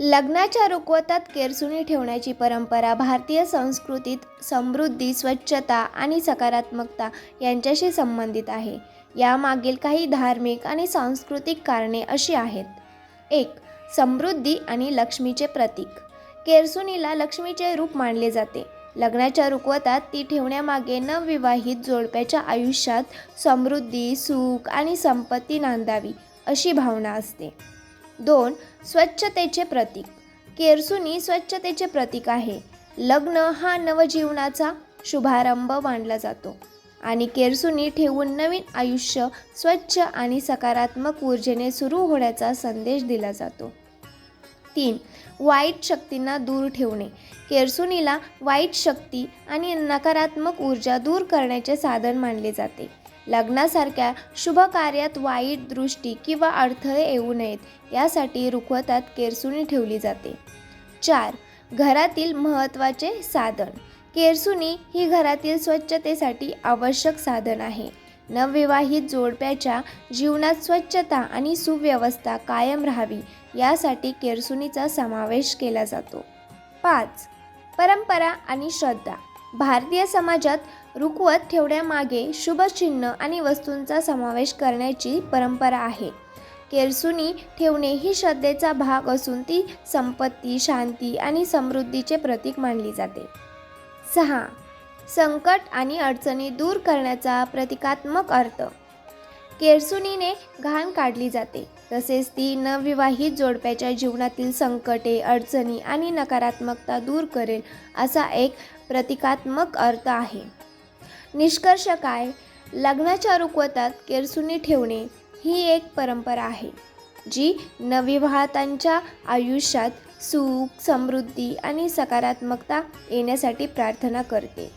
लग्नाच्या रुखवतात केरसुणी ठेवण्याची परंपरा भारतीय संस्कृतीत समृद्धी स्वच्छता आणि सकारात्मकता यांच्याशी संबंधित आहे. यामागील काही धार्मिक आणि सांस्कृतिक कारणे अशी आहेत. एक समृद्धी आणि लक्ष्मीचे प्रतीक. केरसुनीला लक्ष्मीचे रूप मानले जाते. लग्नाच्या रुखवतात ती ठेवण्यामागे नवविवाहित जोडप्याच्या आयुष्यात समृद्धी सुख आणि संपत्ती नांदावी अशी भावना असते. दोन स्वच्छतेचे प्रतीक. केरसुनी स्वच्छतेचे प्रतीक आहे. लग्न हा नवजीवनाचा शुभारंभ मानला जातो. आणि केरसुनी ठेवून नवीन आयुष्य स्वच्छ आणि सकारात्मक ऊर्जेने सुरू होण्याचा संदेश दिला जातो. तीन वाईट शक्तींना दूर ठेवणे. केरसुनीला वाईट शक्ती आणि नकारात्मक ऊर्जा दूर करण्याचे साधन मानले जाते. लग्नासारख्या शुभ कार्यात वाईट दृष्टी किंवा अडथळे येऊ नयेत यासाठी रुखवतात केरसुणी ठेवली जाते. चार घरातील महत्त्वाचे साधन. केरसुनी ही घरातील स्वच्छतेसाठी आवश्यक साधन आहे. नवविवाहित जोडप्याच्या जीवनात स्वच्छता आणि सुव्यवस्था कायम राहावी यासाठी केरसुनीचा समावेश केला जातो. पाच परंपरा आणि श्रद्धा. भारतीय समाजात रुखवत ठेवण्यामागे शुभचिन्ह आणि वस्तूंचा समावेश करण्याची परंपरा आहे. केरसुनी ठेवणे ही श्रद्धेचा भाग असून ती संपत्ती शांती आणि समृद्धीचे प्रतीक मानली जाते. सहा. संकट आणि अडचणी दूर करण्याचा प्रतिकात्मक अर्थ. केरसुनीने घाण काढली जाते. तसेच ती नवविवाहित जोडप्याच्या जीवनातील संकटे अडचणी आणि नकारात्मकता दूर करेल असा एक प्रतिकात्मक अर्थ आहे. निष्कर्ष काय? लग्नाच्या रुखवतात केरसुनी ठेवणे ही एक परंपरा आहे जी नवविवाहातांच्या आयुष्यात सुख समृद्धी आणि सकारात्मकता येण्यासाठी प्रार्थना करते.